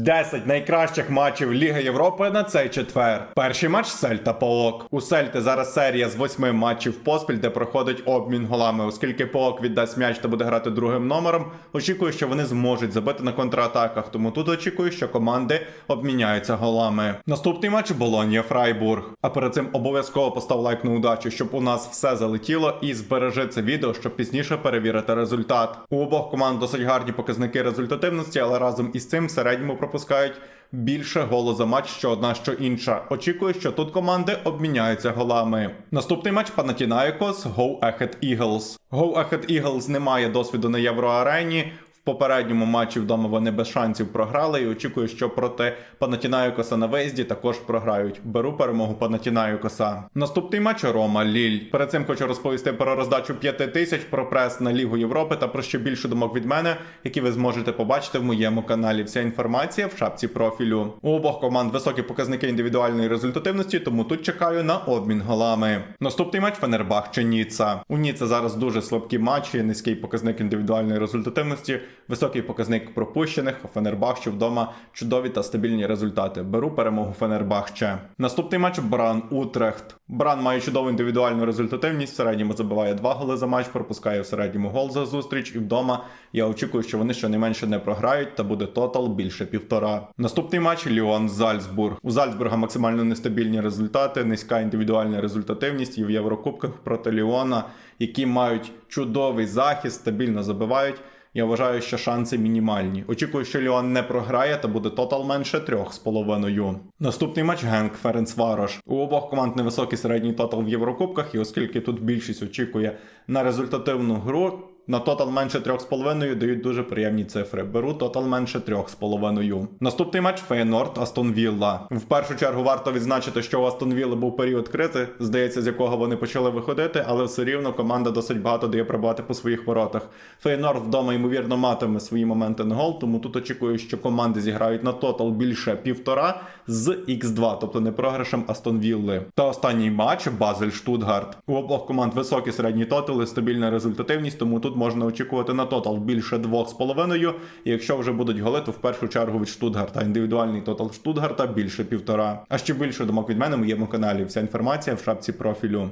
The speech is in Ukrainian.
10 найкращих матчів Ліги Європи на цей четвер. Перший матч Сельта Паок. У Сельти зараз серія з восьми матчів поспіль, де проходить обмін голами. Оскільки Паок віддасть м'яч та буде грати другим номером, очікую, що вони зможуть забити на контратаках. Тому тут очікую, що команди обміняються голами. Наступний матч Болонія Фрайбург. А перед цим обов'язково постав лайк на удачу, щоб у нас все залетіло, і збережи це відео, щоб пізніше перевірити результат. У обох команд досить гарні показники результативності, але разом із цим в середньому пропускають більше голу за матч, що одна, що інша. Очікую, що тут команди обміняються голами. Наступний матч Панатінаєкос Go Ahead Eagles. Go Ahead Eagles не має досвіду на євроарені. В попередньому матчі вдома вони без шансів програли і очікую, що проти Панатінаєкоса на виїзді також програють. Беру перемогу Панатінаєкоса. Наступний матч Рома Ліль. Перед цим хочу розповісти про роздачу 5 тисяч, про прес на Лігу Європи та про ще більше думок від мене, які ви зможете побачити в моєму каналі. Вся інформація в шапці профілю. У обох команд високі показники індивідуальної результативності, тому тут чекаю на обмін голами. Наступний матч Фенербах чи Ніца. У Ніце зараз дуже слабкі матчі, низький показник індивідуальної результативності, високий показник пропущених. а Фенербахче вдома чудові та стабільні результати. Беру перемогу Фенербахче. Наступний матч Бран Утрехт. Бран має чудову індивідуальну результативність. В середньому забиває два голи за матч, пропускає в середньому гол за зустріч. І вдома я очікую, що вони щонайменше не програють, та буде тотал більше півтора. Наступний матч Ліон Зальцбург. У Зальцбурга максимально нестабільні результати, низька індивідуальна результативність і в Єврокубках проти Ліона, які мають чудовий захист, стабільно забивають. Я вважаю, що шанси мінімальні. Очікую, що Ліон не програє та буде тотал менше трьох з половиною. Наступний матч Генк Ференцварош. У обох команд невисокий середній тотал в Єврокубках, і оскільки тут більшість очікує на результативну гру. На тотал менше 3,5 дають дуже приємні цифри. Беру тотал менше 3,5. Наступний матч Фейнорд Астон Вілла. В першу чергу варто відзначити, що у Астон Вілли був період кризи, здається, з якого вони почали виходити, але все рівно команда досить багато дає пробувати по своїх воротах. Фейнорд вдома ймовірно матиме свої моменти на гол, тому тут очікую, що команди зіграють на тотал більше півтора з X2, тобто не програшем Астон Вілли. Та останній матч Базель Штутгарт. У обох команд високі середні тотали, стабільна результативність, тому тут можна очікувати на тотал більше 2,5. І якщо вже будуть голи, то в першу чергу від Штутгарта. Індивідуальний тотал Штутгарта більше півтора. А ще більше думок від мене в моєму каналі. Вся інформація в шапці профілю.